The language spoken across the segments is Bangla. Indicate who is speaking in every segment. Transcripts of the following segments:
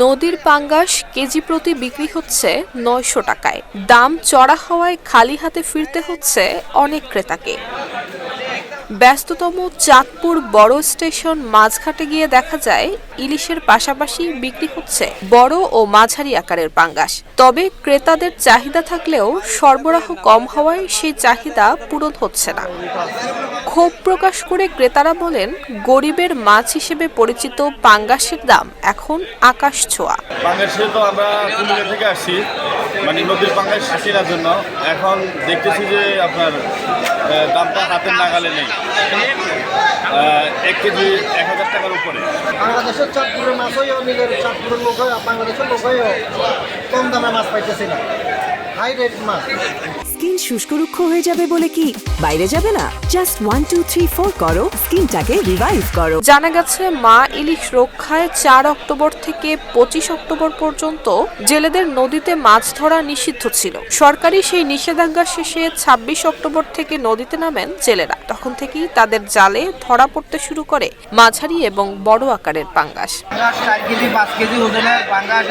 Speaker 1: নদীর পাঙ্গাস কেজি প্রতি বিক্রি হচ্ছে নয়শো টাকায়। দাম চড়া হওয়ায় খালি হাতে ফিরতে হচ্ছে অনেক ক্রেতাকে। ব্যস্ততম চাঁদপুর বড় স্টেশন মাঝঘাটে গিয়ে দেখা যায়, ইলিশের পাশাপাশি বিক্রি হচ্ছে বড় ও মাঝারি আকারের পাঙ্গাস। তবে ক্রেতাদের চাহিদা থাকলেও সরবরাহ কম হওয়ায় সেই চাহিদা পূরণ হচ্ছে না। ক্ষোভ প্রকাশ করে ক্রেতারা বলেন, গরিবের মাছ হিসেবে পরিচিত পাঙ্গাসের দাম এখন আকাশ ছোঁয়া।
Speaker 2: মানে নদীর পাঙ্গায় কেনার জন্য। এখন দেখতেছি যে আপনার দামটা হাতের নাগালে নেই। এক কেজি এক হাজার টাকার উপরে।
Speaker 3: বাংলাদেশের চাঁদপুরের মাছ হয়েও নিজের চাঁদপুরের লোক হয় বাংলাদেশের লোক হয়েও কম দামে মাছ পাইতেছি না। হাই রেট মাছ।
Speaker 4: স্কিন শুষ্ক রুক্ষ হয়ে যাবে বলে কি? বাইরে যাবে না। Just one two three four করো। স্কিনটাকে রিভাইভ করো।
Speaker 1: জানা গেছে মা ইলিশ রক্ষায় চার অক্টোবর থেকে পঁচিশ অক্টোবর পর্যন্ত জেলেদের নদীতে মাছ ধরা নিষিদ্ধ ছিল। সরকারি সেই নিষেধাজ্ঞা শেষে ছাব্বিশ অক্টোবর থেকে নদীতে নামেন জেলেরা। তখন থেকেই তাদের জালে ধরা পড়তে শুরু করে মাঝারি এবং বড় আকারের পাঙ্গাস।
Speaker 5: পাঙ্গাস চার কেজি পাঁচ কেজি ওজনের পাঙ্গাস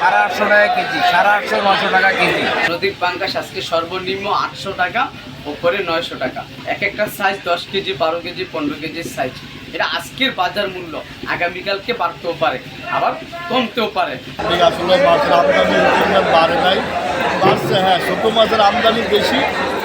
Speaker 5: সাড়ে আটশো টাকা কেজি সাড়ে আটশো নশো টাকা কেজি।
Speaker 6: নদীর পাঙ্গাস আজকে সর্বনিম্ন আটশো টাকা ওপরে নয়শো টাকা। এক একটা সাইজ দশ কেজি বারো কেজি পনেরো কেজির সাইজ এটা আজকের বাজার মূল্য আগামীকালকে বাড়তেও পারে আবার কমতেও পারে।
Speaker 2: ঠিক আসলে মাছের আমদানি পরিমাণ বাড়ে নাই। বাড়ছে হ্যাঁ ছোটো মাছের আমদানি বেশি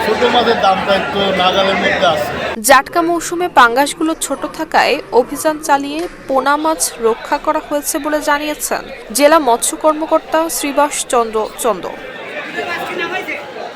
Speaker 2: ছোটো মাছের দামটা একটু নাগালের মধ্যে আছে।
Speaker 1: জাটকা মৌসুমে পাঙ্গাসগুলো ছোট থাকায় অভিযান চালিয়ে পোনা মাছ রক্ষা করা হয়েছে বলে জানিয়েছেন জেলা মৎস্য কর্মকর্তা শ্রীবাস চন্দ্র চন্দ